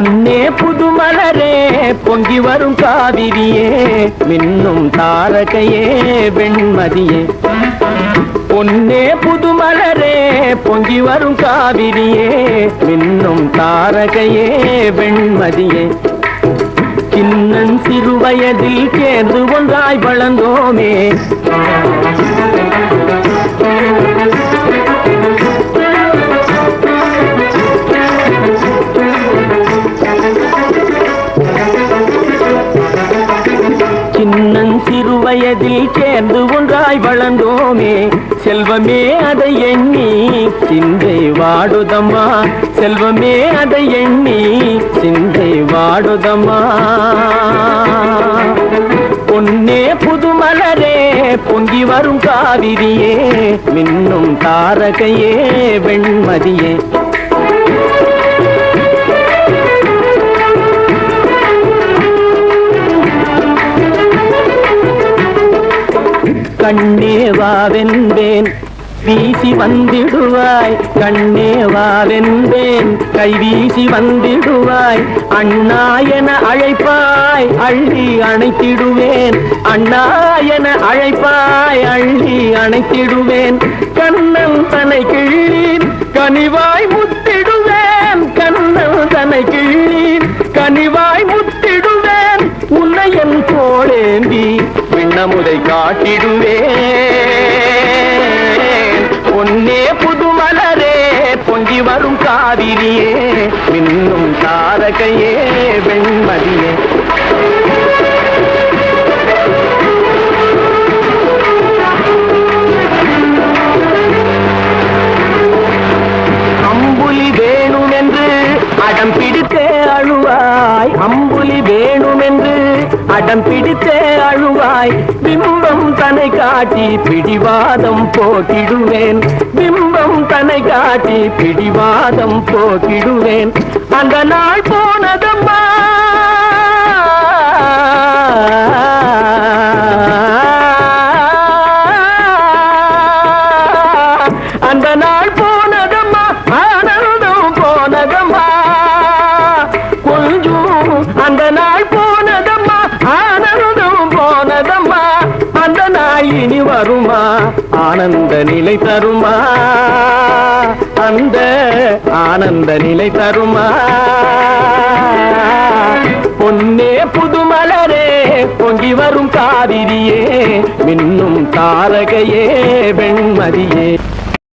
பொன்னே புதுமலரே பொங்கி வரும் காவிரியே மின்னும் தாரகையே வெண்மதியே. பொன்னே புதுமலரே பொங்கி வரும் காவிரியே மின்னும் தாரகையே வெண்மதியே. சின்னன் சிறுவயதில் சேர்ந்து ஒன்றாய் வளர்ந்தோமே. சின்னன் வயதில் சேர்ந்து ஒன்றாய் வளர்ந்தோமே செல்வமே அதை எண்ணி சிந்தை வாடுதம்மா செல்வமே அதை எண்ணி சிந்தை வாடுதம்மா. பொன்னே புதுமலரே பொங்கி வரும் காவிரியே மின்னும் தாரகையே வெண்மதியே. கண்ணே வாவென்பேன் வீசி வந்திடுவாய் கண்ணே வாவென்பேன் கை வீசி வந்திடுவாய் அண்ணா என அழைப்பாய் அள்ளி அணைத்திடுவேன். அண்ணா என அழைப்பாய் அள்ளி அணைத்திடுவேன். கண்ணன் தனை கிழீன் கனிவாய் முத்திடுவேன். கண்ணன் தனை கிழீன் கனிவாய் முத்திடுவேன். உன்னை என் கோளேந்தி மனமுதை காட்டிடுவேன். பொன்னே புதுமலரே பொங்கி வரும் காவிரியே மின்னும் தாரகையே வெண்மதியே. அடம் பிடித்தே அழுவாய். அம்மா அடம் பிடித்தே அழுவாய். பிம்பம் தன்னை காட்டி பிடிவாதம் போக்கிடுவேன். பிம்பம் தன்னை காட்டி பிடிவாதம் போக்கிடுவேன். அந்த நாள் ஆனந்த நிலை தருமா? அந்த ஆனந்த நிலை தருமா? பொன்னே புதுமலரே பொங்கி வரும் காவிரியே மின்னும் தாரகையே வெண்மதியே.